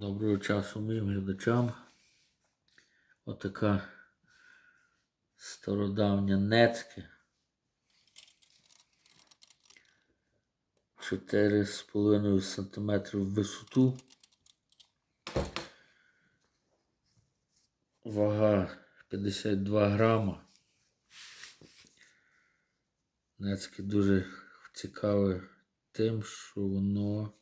Доброго часу моїм глядачам. Отака стародавня нецьке. 4,5 см в висоту. Вага 52 грама. Нецьке дуже цікаве тим, що воно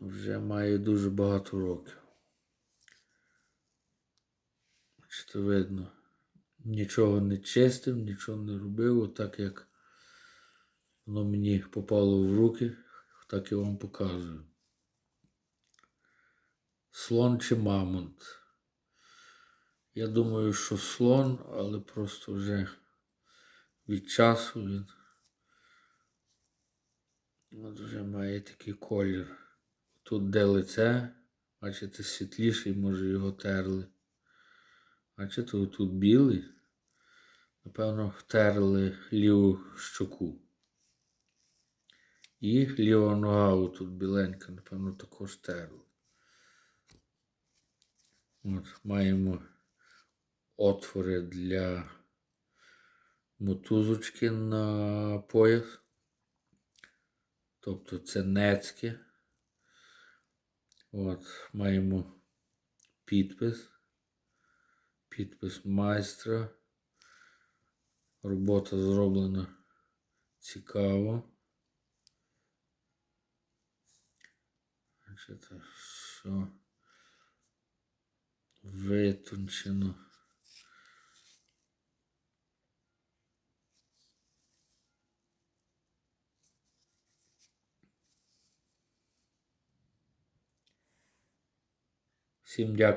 вже має дуже багато років. Бачите, видно, нічого не чистив, нічого не робив, отак як воно мені попало в руки, так я вам показую. Слон чи мамонт. Я думаю, що слон, але просто вже від часу він от вже має такий колір. Тут де лице, бачите, світліший, може його терли. Бачите, тут білий. Напевно, терли ліву щоку. І ліва нога тут біленька, напевно, також терли. От, маємо отвори для мотузочки на пояс. Тобто це нецьке. От, маємо підпис. Підпис майстра. Робота зроблена цікаво. Значить, все витончено. সিমজাক